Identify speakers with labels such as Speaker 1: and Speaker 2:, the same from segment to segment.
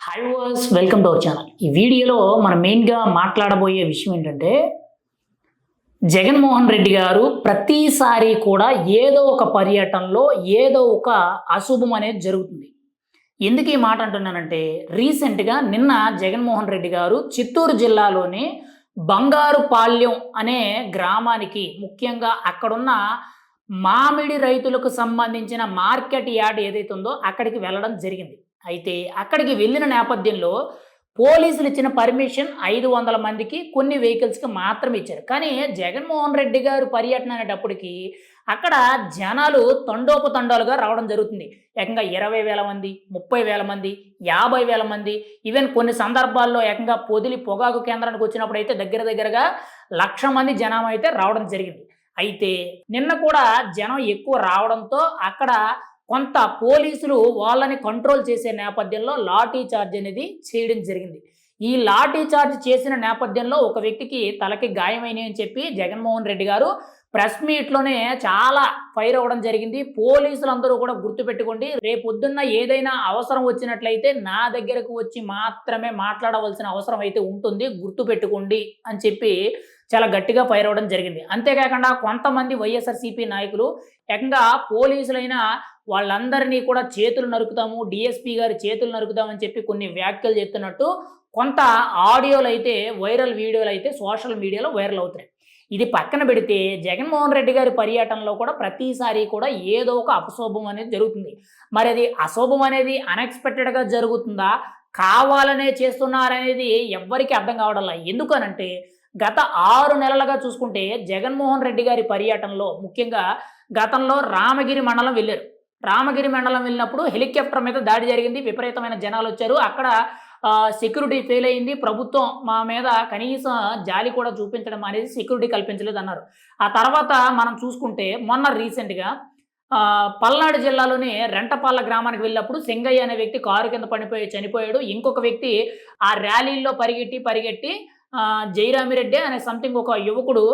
Speaker 1: Hi viewers welcome to our channel ఈ వీడియోలో మనం మెయిన్గా మాట్లాడబోయే విషయం ఏంటంటే జగన్మోహన్ రెడ్డి గారు ప్రతిసారి కూడా ఏదో ఒక పర్యటనలో ఏదో ఒక అశుభం అనేది జరుగుతుంది. ఎందుకు ఈ మాట అంటున్నానంటే రీసెంట్గా నిన్న జగన్మోహన్ రెడ్డి గారు చిత్తూరు జిల్లాలోని బంగారుపాళ్యం అనే గ్రామానికి ముఖ్యంగా అక్కడున్న మామిడి రైతులకు సంబంధించిన మార్కెట్ యార్డ్ ఏదైతే ఉందో అక్కడికి వెళ్ళడం జరిగింది. అయితే అక్కడికి వెళ్ళిన నేపథ్యంలో పోలీసులు ఇచ్చిన పర్మిషన్ ఐదు వందల మందికి కొన్ని వెహికల్స్కి మాత్రమే ఇచ్చారు. కానీ జగన్మోహన్ రెడ్డి గారు పర్యటన అనేటప్పటికి అక్కడ జనాలు తండోపతండాలుగా రావడం జరుగుతుంది. ఏకంగా ఇరవై వేల మంది ముప్పై వేల మంది యాభై వేల మంది ఈవెన్ కొన్ని సందర్భాల్లో ఏకంగా పొదిలి పొగాకు కేంద్రానికి వచ్చినప్పుడు అయితే దగ్గర దగ్గరగా లక్ష మంది జనాభా అయితే రావడం జరిగింది. అయితే నిన్న కూడా జనం ఎక్కువ రావడంతో అక్కడ కొంత పోలీసులు వాళ్ళని కంట్రోల్ చేసే నేపథ్యంలో లాఠీ చార్జ్ అనేది చేయడం జరిగింది. ఈ లాఠీ చార్జ్ చేసిన నేపథ్యంలో ఒక వ్యక్తికి తలకి గాయమైనవి అని చెప్పి జగన్మోహన్ రెడ్డి గారు ప్రెస్ మీట్లోనే చాలా ఫైర్ అవ్వడం జరిగింది. పోలీసులు అందరూ కూడా గుర్తుపెట్టుకోండి రేపొద్దున్న ఏదైనా అవసరం వచ్చినట్లయితే నా దగ్గరకు వచ్చి మాత్రమే మాట్లాడవలసిన అవసరం అయితే ఉంటుంది. గుర్తుపెట్టుకోండి అని చెప్పి చాలా గట్టిగా ఫైర్ అవ్వడం జరిగింది. అంతేకాకుండా కొంతమంది వైఎస్ఆర్సీపీ నాయకులు ఏకంగా పోలీసులైన వాళ్ళందరినీ కూడా చేతులు నరుకుతాము డిఎస్పీ గారి చేతులు నరుకుతామని చెప్పి కొన్ని వ్యాఖ్యలు చేస్తున్నట్టు కొంత ఆడియోలు అయితే వైరల్ వీడియోలు అయితే సోషల్ మీడియాలో వైరల్ అవుతున్నాయి. ఇది పక్కన పెడితే జగన్మోహన్ రెడ్డి గారి పర్యటనలో కూడా ప్రతిసారి కూడా ఏదో ఒక అపశోభం అనేది జరుగుతుంది. మరి అది అశోభం అనేది అన్ఎక్స్పెక్టెడ్గా జరుగుతుందా? కావాలనే చేస్తున్నారనేది ఎవ్వరికీ అర్థం కావడం ఎందుకనంటే గత ఆరు నెలలుగా చూసుకుంటే జగన్మోహన్ రెడ్డి గారి పర్యటనలో ముఖ్యంగా గతంలో రామగిరి మండలం వెళ్ళారు. రామగిరి మండలం వెళ్ళినప్పుడు హెలికాప్టర్ మీద దాడి జరిగింది విపరీతమైన జనాలు వచ్చారు. అక్కడ సెక్యూరిటీ ఫెయిల్ అయింది. ప్రభుత్వం మా మీద కనీసం జాలి కూడా చూపించడం అనేది సెక్యూరిటీ కల్పించలేదు అన్నారు ఆ తర్వాత మనం చూసుకుంటే మొన్న రీసెంట్గా పల్నాడు జిల్లాలోని రెంటపాళ్ళ గ్రామానికి వెళ్ళినప్పుడు సింగయ్య అనే వ్యక్తి కారు కింద పడిపోయి చనిపోయాడు. ఇంకొక వ్యక్తి ఆ ర్యాలీల్లో పరిగెట్టి పరిగెట్టి జయరామిరెడ్డి అనే సంథింగ్ ఒక యువకుడు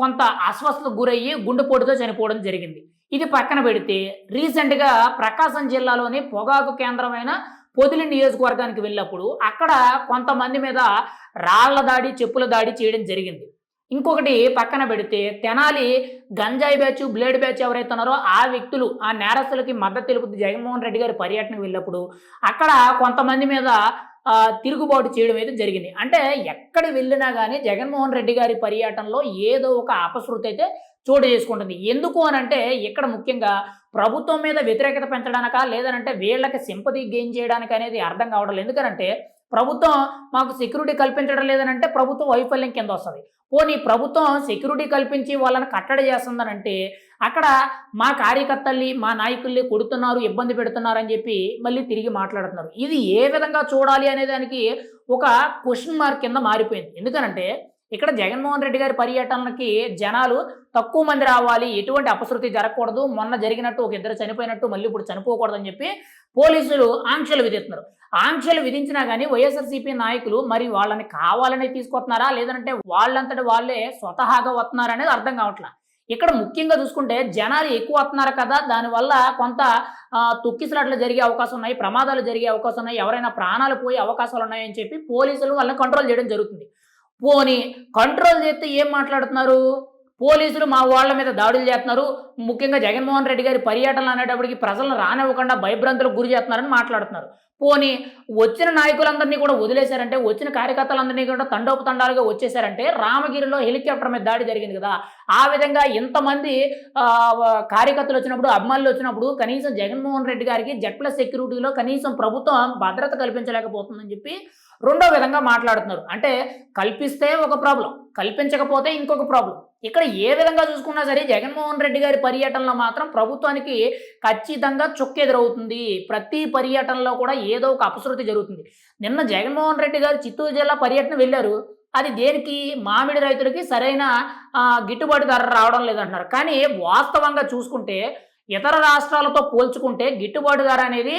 Speaker 1: కొంత అస్వస్థతకు గురయ్యి గుండెపోటుతో చనిపోవడం జరిగింది. ఇది పక్కన పెడితే రీసెంట్గా ప్రకాశం జిల్లాలోని పొగాకు కేంద్రమైన పొదిలి నియోజకవర్గానికి వెళ్ళినప్పుడు అక్కడ కొంతమంది మీద రాళ్ళ దాడి చెప్పుల దాడి చేయడం జరిగింది. ఇంకొకటి పక్కన పెడితే తెనాలి గంజాయి బ్యాచ్ బ్లేడ్ బ్యాచ్ ఎవరైతే ఉన్నారో ఆ వ్యక్తులు ఆ నేరస్తులకి మద్దతు తెలుపుతూ జగన్మోహన్ రెడ్డి గారి పర్యటనకు వెళ్ళినప్పుడు అక్కడ కొంతమంది మీద తిరుగుబాటు చేయడం అయితే జరిగింది. అంటే ఎక్కడ వెళ్ళినా కానీ జగన్మోహన్ రెడ్డి గారి పర్యటనలో ఏదో ఒక అపశృతి అయితే చోటు చేసుకుంటుంది. ఎందుకు అని అంటే ఇక్కడ ముఖ్యంగా ప్రభుత్వం మీద వ్యతిరేకత పెంచడానికా లేదనంటే వీళ్ళకి సింపతి గెయిన్ చేయడానికి అనేది అర్థం కావడం ఎందుకనంటే ప్రభుత్వం మాకు సెక్యూరిటీ కల్పించడం లేదనంటే ప్రభుత్వం వైఫల్యం కింద వస్తుంది. పోనీ ప్రభుత్వం సెక్యూరిటీ కల్పించి వాళ్ళని కట్టడి చేస్తుందనంటే అక్కడ మా కార్యకర్తల్ని మా నాయకుల్ని కొడుతున్నారు ఇబ్బంది పెడుతున్నారు అని చెప్పి మళ్ళీ తిరిగి మాట్లాడుతున్నారు. ఇది ఏ విధంగా చూడాలి అనే దానికి ఒక క్వశ్చన్ మార్క్ కింద మారిపోయింది. ఎందుకనంటే ఇక్కడ జగన్మోహన్ రెడ్డి గారి పర్యటనకి జనాలు తక్కువ మంది రావాలి ఎటువంటి అపశృతి జరగకూడదు మొన్న జరిగినట్టు ఒక ఇద్దరు చనిపోయినట్టు మళ్ళీ ఇప్పుడు చనిపోకూడదని చెప్పి పోలీసులు ఆంక్షలు విధిస్తున్నారు. ఆంక్షలు విధించినా కానీ వైఎస్ఆర్సీపీ నాయకులు మరి వాళ్ళని కావాలని తీసుకొస్తున్నారా? లేదంటే వాళ్ళంతటి వాళ్ళే స్వతహాగా వస్తున్నారా అనేది అర్థం కావట్లా? ఇక్కడ ముఖ్యంగా చూసుకుంటే జనాలు ఎక్కువ వస్తున్నారు కదా దానివల్ల కొంత ఆ, తొక్కిసలాట్లు జరిగే అవకాశం ఉన్నాయి ప్రమాదాలు జరిగే అవకాశం ఉన్నాయి ఎవరైనా ప్రాణాలు పోయే అవకాశాలు ఉన్నాయని చెప్పి పోలీసులు వాళ్ళని కంట్రోల్ చేయడం జరుగుతుంది. పోనీ కంట్రోల్ చేస్తే ఏం మాట్లాడుతున్నారు? పోలీసులు మా వాళ్ళ మీద దాడులు చేస్తున్నారు. ముఖ్యంగా జగన్మోహన్ రెడ్డి గారి పర్యటనలు అనేటప్పటికి ప్రజలను రానివ్వకుండా భయభ్రాంతులకు గురి చేస్తున్నారని మాట్లాడుతున్నారు. పోనీ వచ్చిన నాయకులందరినీ కూడా వదిలేశారంటే వచ్చిన కార్యకర్తలందరినీ కూడా తండోపతండాలుగా వచ్చేసారంటే రామగిరిలో హెలికాప్టర్ మీద దాడి జరిగింది కదా. ఆ విధంగా ఇంతమంది కార్యకర్తలు వచ్చినప్పుడు అభిమానులు వచ్చినప్పుడు కనీసం జగన్మోహన్ రెడ్డి గారికి జెడ్ ప్లస్ సెక్యూరిటీలో కనీసం ప్రభుత్వం భద్రత కల్పించలేకపోతుందని చెప్పి రెండో విధంగా మాట్లాడుతున్నారు. అంటే కల్పిస్తే ఒక ప్రాబ్లం కల్పించకపోతే ఇంకొక ప్రాబ్లం. ఇక్కడ ఏ విధంగా చూసుకున్నా సరే జగన్మోహన్ రెడ్డి గారి పర్యటనలో మాత్రం ప్రభుత్వానికి ఖచ్చితంగా చుక్కెదురవుతుంది ప్రతి పర్యటనలో కూడా ఏదో ఒక అపశృతి జరుగుతుంది. నిన్న జగన్మోహన్ రెడ్డి గారు చిత్తూరు జిల్లా పర్యటన వెళ్ళారు. అది దేనికి? మామిడి రైతులకి సరైన గిట్టుబాటు ధర రావడం లేదంటున్నారు. కానీ వాస్తవంగా చూసుకుంటే ఇతర రాష్ట్రాలతో పోల్చుకుంటే గిట్టుబాటు ధర అనేది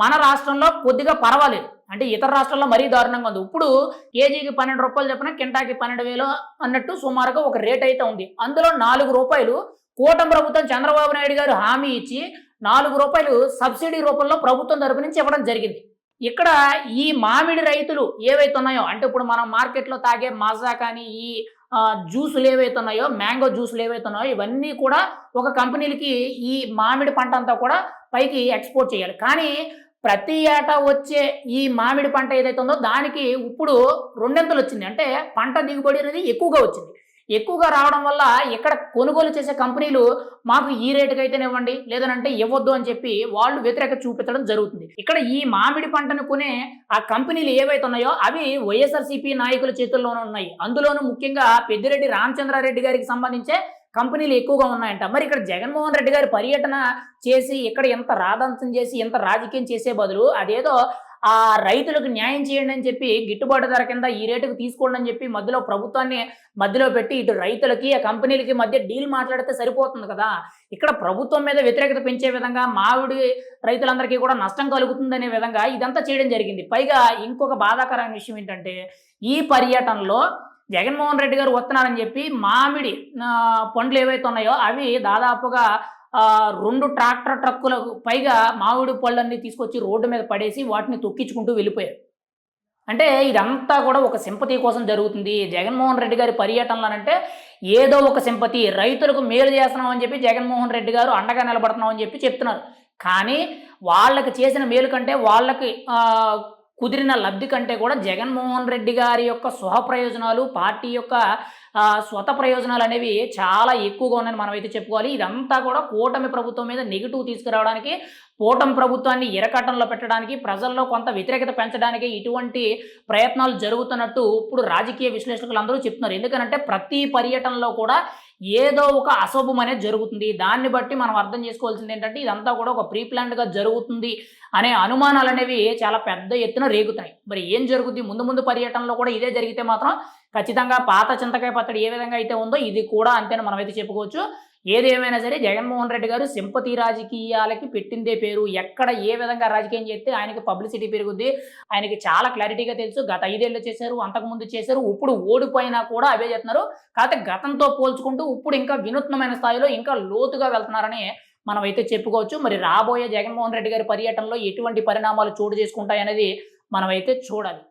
Speaker 1: మన రాష్ట్రంలో కొద్దిగా పర్వాలేదు. అంటే ఇతర రాష్ట్రాల్లో మరీ దారుణంగా ఉంది. ఇప్పుడు కేజీకి పన్నెండు రూపాయలు చెప్పిన కింటాకి పన్నెండు వేలు అన్నట్టు సుమారుగా ఒక రేట్ అయితే ఉంది. అందులో నాలుగు రూపాయలు కూటమి ప్రభుత్వం చంద్రబాబు నాయుడు గారు హామీ ఇచ్చి నాలుగు రూపాయలు సబ్సిడీ రూపంలో ప్రభుత్వం తరపు నుంచి ఇవ్వడం జరిగింది. ఇక్కడ ఈ మామిడి రైతులు ఏవైతే ఉన్నాయో అంటే ఇప్పుడు మనం మార్కెట్లో తాగే మాజా కానీ ఈ జ్యూసులు ఏవైతే ఉన్నాయో మ్యాంగో జ్యూసులు ఏవైతే ఉన్నాయో ఇవన్నీ కూడా ఒక కంపెనీలకి ఈ మామిడి పంట అంతా కూడా పైకి ఎక్స్పోర్ట్ చేయాలి. కానీ ప్రతి ఏటా వచ్చే ఈ మామిడి పంట ఏదైతే ఉందో దానికి ఇప్పుడు రెండెంతలు వచ్చింది. అంటే పంట దిగుబడి అనేది ఎక్కువగా వచ్చింది. ఎక్కువగా రావడం వల్ల ఇక్కడ కొనుగోలు చేసే కంపెనీలు మాకు ఈ రేటుకి అయితేనే ఇవ్వండి లేదనంటే ఇవ్వద్దు అని చెప్పి వాళ్ళు వ్యతిరేక చూపించడం జరుగుతుంది. ఇక్కడ ఈ మామిడి పంటను కొనే ఆ కంపెనీలు ఏవైతే ఉన్నాయో అవి వైఎస్ఆర్సీపీ నాయకుల చేతుల్లోనే ఉన్నాయి. అందులోనూ ముఖ్యంగా పెద్దిరెడ్డి రామచంద్రారెడ్డి గారికి సంబంధించే కంపెనీలు ఎక్కువగా ఉన్నాయంట. మరి ఇక్కడ జగన్మోహన్ రెడ్డి గారి పర్యటన చేసి ఇక్కడ ఎంత రాదంతం చేసి ఎంత రాజకీయం చేసే బదులు అదేదో ఆ రైతులకు న్యాయం చేయండి అని చెప్పి గిట్టుబాటు ధర కింద ఈ రేటుకు తీసుకోండి అని చెప్పి మధ్యలో ప్రభుత్వాన్ని మధ్యలో పెట్టి ఇటు రైతులకి ఆ కంపెనీలకి మధ్య డీల్ మాట్లాడితే సరిపోతుంది కదా. ఇక్కడ ప్రభుత్వం మీద వ్యతిరేకత పెంచే విధంగా మామిడి రైతులందరికీ కూడా నష్టం కలుగుతుందనే విధంగా ఇదంతా చేయడం జరిగింది. పైగా ఇంకొక బాధాకరమైన విషయం ఏంటంటే ఈ పర్యటనలో జగన్మోహన్ రెడ్డి గారు వస్తున్నారని చెప్పి మామిడి పండ్లు ఏవైతే ఉన్నాయో అవి దాదాపుగా రెండు ట్రాక్టర్ ట్రక్కులకు పైగా మామిడి పళ్ళన్నీ తీసుకొచ్చి రోడ్డు మీద పడేసి వాటిని తొక్కించుకుంటూ వెళ్ళిపోయారు. అంటే ఇదంతా కూడా ఒక సింపతి కోసం జరుగుతుంది. జగన్మోహన్ రెడ్డి గారి పర్యటనలనంటే ఏదో ఒక సింపతి రైతులకు మేలు చేస్తున్నాం అని చెప్పి జగన్మోహన్ రెడ్డి గారు అండగా నిలబడుతున్నాం అని చెప్పి చెప్తున్నారు. కానీ వాళ్ళకి చేసిన మేలు కంటే వాళ్ళకి కుదిరిన లబ్ధి కంటే కూడా జగన్మోహన్ రెడ్డి గారి యొక్క స్వహ ప్రయోజనాలు పార్టీ యొక్క స్వత ప్రయోజనాలు అనేవి చాలా ఎక్కువగా ఉన్నాయని మనం అయితే చెప్పుకోవాలి. ఇదంతా కూడా కూటమి ప్రభుత్వం మీద నెగిటివ్ తీసుకురావడానికి కూటమి ప్రభుత్వాన్ని ఇరకట్టంలో పెట్టడానికి ప్రజల్లో కొంత వ్యతిరేకత పెంచడానికి ఇటువంటి ప్రయత్నాలు జరుగుతున్నట్టు ఇప్పుడు రాజకీయ విశ్లేషకులు అందరూ చెప్తున్నారు. ఎందుకంటే ప్రతి పర్యటనలో కూడా ఏదో ఒక అశుభం అనేది జరుగుతుంది. దాన్ని బట్టి మనం అర్థం చేసుకోవాల్సింది ఏంటంటే ఇదంతా కూడా ఒక ప్రీ ప్లాన్డ్గా జరుగుతుంది అనే అనుమానాలు అనేవి చాలా పెద్ద ఎత్తున రేగుతాయి. మరి ఏం జరుగుద్ది? ముందు ముందు పర్యటనలో కూడా ఇదే జరిగితే మాత్రం ఖచ్చితంగా పాత చింతకాయ పచ్చడి ఏ విధంగా అయితే ఉందో ఇది కూడా అంతేనా మనం అయితే చెప్పుకోవచ్చు. ఏదేమైనా సరే జగన్మోహన్ రెడ్డి గారు సింపతి రాజకీయాలకి పెట్టిందే పేరు. ఎక్కడ ఏ విధంగా రాజకీయం చేస్తే ఆయనకి పబ్లిసిటీ పెరుగుద్ది? ఆయనకి చాలా క్లారిటీగా తెలుసు. గత ఐదేళ్ళు చేశారు అంతకుముందు చేశారు ఇప్పుడు ఓడిపోయినా కూడా అవే చేస్తున్నారు. కాకపోతే గతంతో పోల్చుకుంటూ ఇప్పుడు ఇంకా వినూత్నమైన స్థాయిలో ఇంకా లోతుగా వెళ్తున్నారని మనం అయితే చెప్పుకోవచ్చు. మరి రాబోయే జగన్మోహన్ రెడ్డి గారి పర్యటనలో ఎటువంటి పరిణామాలు చోటు చేసుకుంటాయనేది మనం అయితే చూడాలి.